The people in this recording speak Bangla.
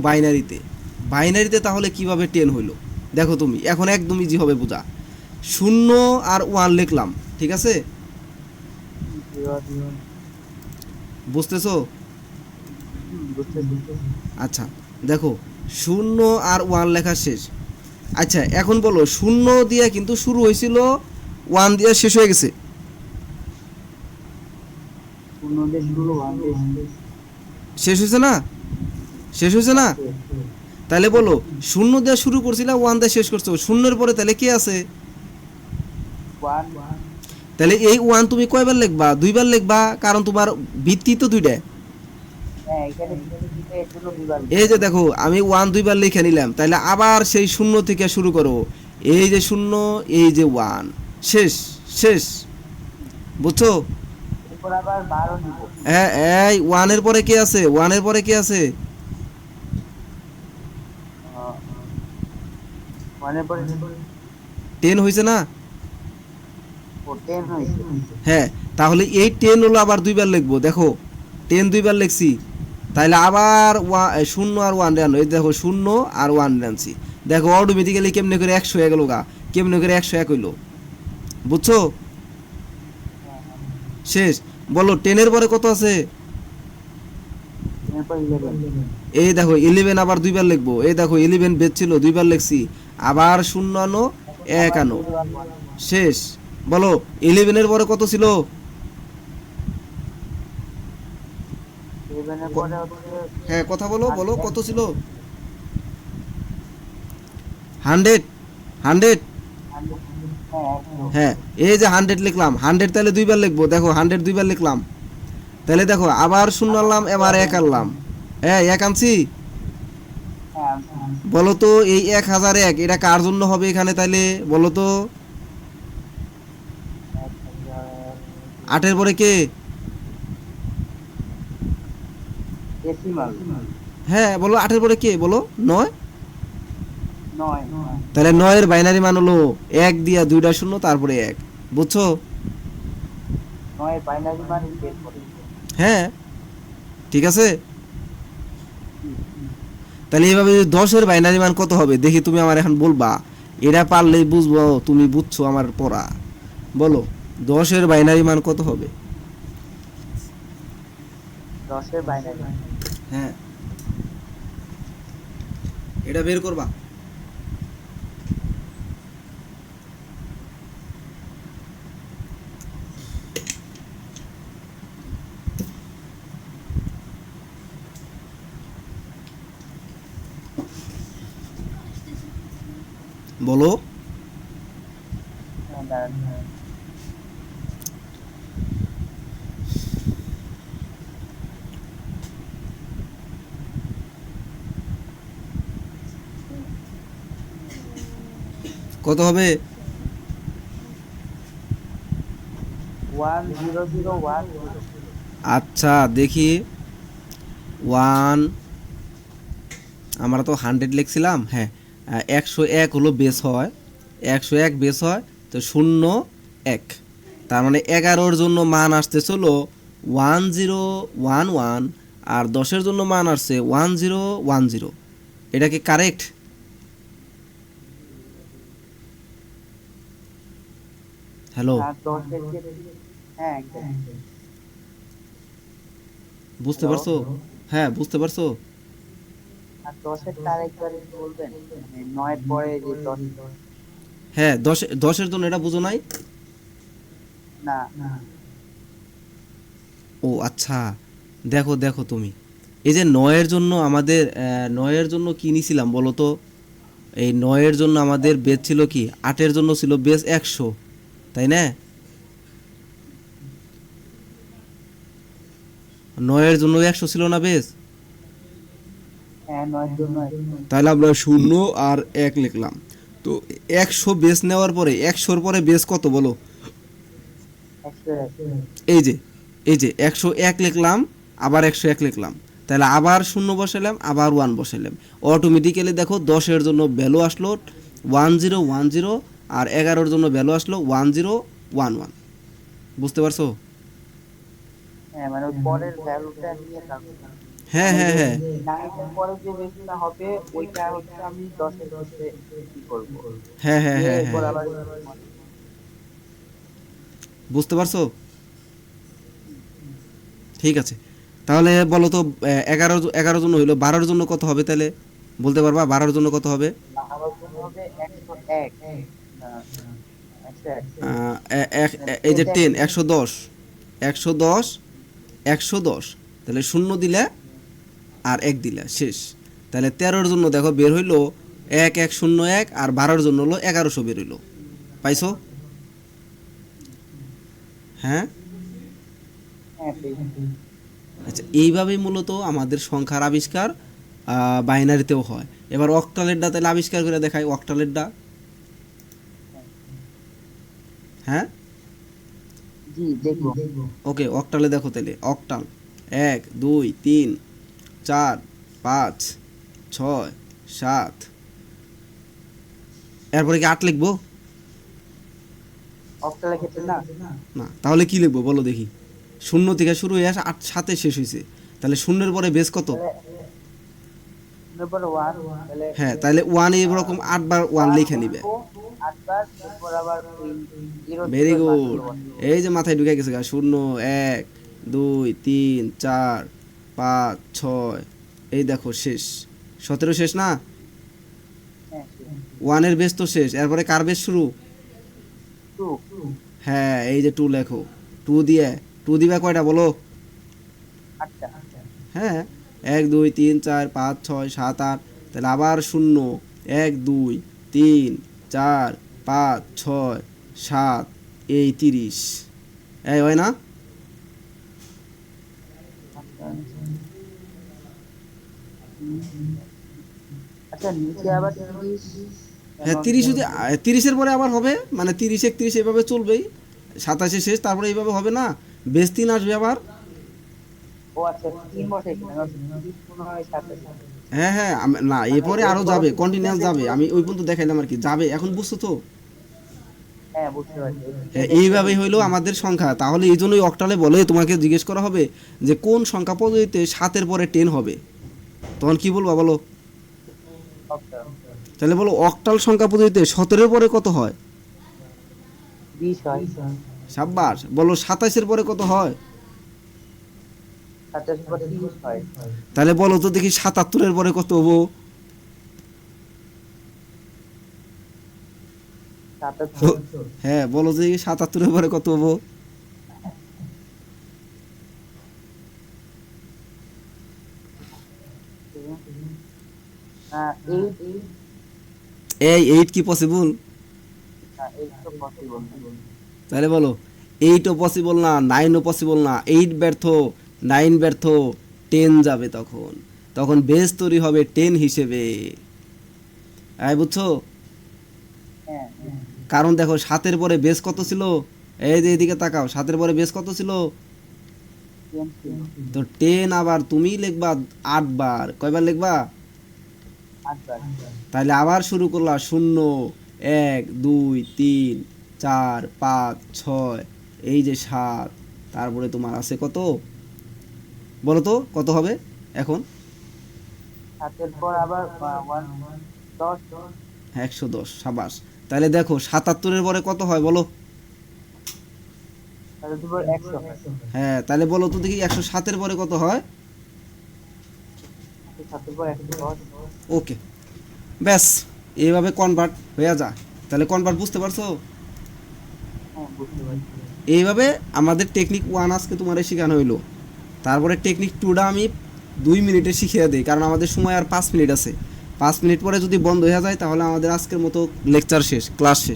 বাইনারিতে। বাইনারিতে তাহলে কীভাবে টেন হইল? দেখো তুমি এখন একদম ইজি হবে বোঝা। শূন্য আর ওয়ান লিখলাম ঠিক আছে? বুঝতেছো? আচ্ছা দেখো শূন্য আর ওয়ান লেখা শেষ। আচ্ছা এখন বলো শূন্য দিয়ে কিন্তু শুরু হয়েছিল ওয়ান দিয়ে শেষ হয়ে গেছে। শেষ হয়েছে না? শেষ হয়েছে না? তাহলে বলো শূন্য দিয়ে শুরু করছিলা ওয়ান দিয়ে শেষ করছ। শূন্যের পরে তাহলে কে আছে? তাহলে এই ওয়ান তুমি কয়বার লিখবা? দুইবার লিখবা কারণ তোমার ভিত্তি তো দুইটা এই যে দেখো আমি ওয়ান দুইবার লিখে নিলাম তাহলে আবার সেই শূন্য থেকে শুরু করো। এই যে শূন্য এই যে ওয়ান শেষ শেষ। বুঝছ? হ্যাঁ এই ওয়ানের পরে কে আছে? ওয়ানের পরে কে আছে? টেন হয়েছে না? হ্যাঁ তাহলে এই টেন হলো আবার দুইবার লিখব দেখো। টেন দুইবার লিখছি তাহলে আবার ওয়া- শূন্য আর ওয়ান এই দেখো শূন্য আর ওয়ান আনছি দেখো অটোমেটিক্যালি কেমনে করে একশো এক গেলো গা? কেমনে করে একশো এক হইল? বুঝছ? শেষ। বলো টেনের পরে কত আছে? এই দেখো ইলেভেন আবার দুইবার লিখব। এই দেখো ইলেভেন বেদ ছিল দুইবার লিখছি। আবার শূন্য আনো এক আনো। শেষ। বলো ইলেভেনের পরে কত ছিল? হ্যাঁ কথা বলো বলো কত ছিল? হান্ড্রেড হান্ড্রেড হ্যাঁ এই যে হান্ড্রেড লিখলাম। হান্ড্রেড তাহলে দুইবার লিখব। দেখো হান্ড্রেড দুইবার লিখলাম। তাহলে দেখো আবার শূন্য আনলাম এবার এক আনলাম। হ্যাঁ এক আনছি? বলো তো এই এক হাজার এক এটা কার জন্য হবে এখানে তাইলে? বলো তো আটের পরে কে? হ্যাঁ বলো আটের পরে কে? বলো নয়? তাহলে নয়ের বাইনারি মান হলো এক দিয়া দুইটা শূন্য তারপরে এক। বুঝছ? হ্যাঁ। ঠিক আছে? তাহলে এইভাবে যদি দশের বাইনারি মান কত হবে? দেখি তুমি আমার এখন বলবা। এটা পারলে বুঝব তুমি বুঝছ আমার পড়া। বলো দশের বাইনারি মান কত হবে? হ্যাঁ। এটা বের করবা। বলো। কত হবে? আচ্ছা দেখি। ওয়ান আমরা তো হান্ড্রেড লিখছিলাম হ্যাঁ। আহ, একশো এক হলো বেস হয় একশো এক বেস হয় তো শূন্য এক। তার মানে এগারোর জন্য মান আসতে চলো ওয়ান জিরো ওয়ান ওয়ান আর দশের জন্য মান আসছে ওয়ান জিরো ওয়ান জিরো। এটা কি কারেক্ট? হ্যালো? বুঝতে পারছ? হ্যাঁ বুঝতে পারছ? হ্যাঁ দশ দশের জন্য এটা বুঝো নাই? ও আচ্ছা। দেখো দেখো তুমি। এই যে নয়ের জন্য আমাদের নয়ের জন্য কি নিছিলাম বলো তো? এই নয়ের জন্য আমাদের বেজ ছিল কি? আটের জন্য ছিল বেজ একশো তাই না? নয়ের জন্য একশো ছিল না বেজ তাহলে আমরা শূন্য আর এক লিখলাম। তো একশো বেস নেওয়ার পরে, একশোর পরে বেস কত বলো? এই যে এই যে, একশো এক লিখলাম, আবার একশো এক লিখলাম। তাহলে আবার শূন্য বসালাম আবার ওয়ান বসালাম অটোমেটিক্যালি দেখো দশের জন্য ভ্যালু আসলো ওয়ান জিরো ওয়ান জিরো আর এগারোর জন্য ভ্যালু আসলো ওয়ান জিরো ওয়ান ওয়ান বুঝতে পারছ? হ্যাঁ হ্যাঁ হ্যাঁ নাইনের পরে যে বেসটা হবে ওইটা হচ্ছে আমি দশের মধ্যে কি করব? হ্যাঁ হ্যাঁ হ্যাঁ হ্যাঁ। বুঝতে পারছ? ঠিক আছে। তাহলে বলো তো এগারো এগারো জন হইল বারোর জন্য কত হবে তাহলে? বলতে পারবা বারোর জন্য কত হবে? জন্য এই যে টেন একশো দশ। একশো দশ একশো দশ। তাহলে শূন্য দিলে আর এক দিলে শেষ। তাহলে তেরোর জন্য দেখো বের হইল এক এক শূন্য এক আর বারোর জন্য হলো এগারোশো বের হইল। পাইছো? হ্যাঁ? হ্যাঁ আচ্ছা এইভাবেই মূলত আমাদের সংখ্যার আবিষ্কার বাইনারিতেও হয়। এবার অক্টালেরটা তাহলে আবিষ্কার করে দেখাই অক্টালেরটা হ্যাঁ? ওকে অক্টালে দেখো তাহলে। অক্টাল এক দুই তিন চার পাঁচ ছয় সাত। এরপরে কি আট লিখব? না। তাহলে কি লিখব বলো দেখি। শূন্য থেকে শুরু হয়ে আসে আট সাতে শেষ হয়েছে তাহলে শূন্যের পরে বেশ কত? হ্যাঁ তাহলে ওয়ান এরকম আটবার ওয়ান লিখে নিবে। ভেরি গুড এই যে মাথায় ঢুকে গেছে শূন্য এক দুই তিন চার পাঁচ ছয়। এই দেখো শেষ। সতেরো শেষ না? হ্যাঁ ওয়ানের বেস তো শেষ। এরপরে কার বেস শুরু? হ্যাঁ এই যে টু লেখো। টু দিয়ে। টু দিবা কয়টা বলো? হ্যাঁ। এক দুই তিন চার পাঁচ ছয় সাত আট। তাহলে আবার শূন্য। এক দুই তিন চার পাঁচ ছয় সাত এই তিরিশ। এই হয় না আচ্ছা নিচে আবার তিরিশ হ্যাঁ তিরিশ তিরিশের পরে আবার হবে মানে তিরিশ একত্রিশ এভাবে চলবেই। সাতাশে শেষ তারপরে এইভাবে হবে না বেশ তিন আসবে আবার। আচ্ছা হয় হ্যাঁ না এরপরে আরও যাবে কন্টিনিউয়াস যাবে আমি ওই পর্যন্ত দেখাইলাম আর কি যাবে এখন বুঝছ তো? হ্যাঁ হ্যাঁ, এইভাবেই হইল আমাদের সংখ্যা তাহলে এই জন্যই অক্টালে বলে তোমাকে জিজ্ঞেস করা হবে যে কোন সংখ্যা পদ্ধতিতে সাতের পরে টেন হবে? তখন কি বলবা বলো? তাহলে বলো অক্টাল সংখ্যা পদ্ধতিতে সতেরোর পরে কত হয়? সাব্বাস বলো সাতাশের পরে কত হয়? তাহলে বলো তো দেখি সাতাত্তরের পরে কত হব? হ্যাঁ বলো যে সাতাত্তরের পরে কত হব? এই এইট কি পসিবল তাহলে বলো এইটও পসিবল না নাইনও পসিবল না এইট ব্যর্থ নাইন ব্যর্থ টেন যাবে তখন। তখন বেস তৈরি হবে টেন হিসেবে। বুঝছ? কারণ দেখো সাতের পরে বেস কত ছিল? এই যে এদিকে তাকাও সাতের পরে বেস কত ছিল? তো টেন আবার তুমি লিখবা আটবার। কয়বার লিখবা? তাহলে আবার শুরু করলা শূন্য এক দুই তিন চার পাঁচ ছয় এই যে সাত তারপরে তোমার আছে কত? বলো তো কত হবে এখন? পর আবার একশো দশ সাবাস। তাহলে দেখো সাতাত্তরের পরে কত হয় বলো? হ্যাঁ তাহলে বলো তো দেখি একশো সাতের পরে কত হয়? ওকে ব্যাস এইভাবে কনভার্ট হয়ে যায়। তাহলে কনভার্ট বুঝতে পারছ? হ্যাঁ বুঝতে পারছি। এইভাবে আমাদের টেকনিক ওয়ান আজকে তোমার শেখানো হইল। তারপরে টেকনিক টুটা আমি দুই মিনিটে শিখিয়ে দিই কারণ আমাদের সময় আর পাঁচ মিনিট আছে। পাঁচ মিনিট পরে যদি বন্ধ হয়ে যায় তাহলে আমাদের আজকের মতো লেকচার শেষ ক্লাস শেষ।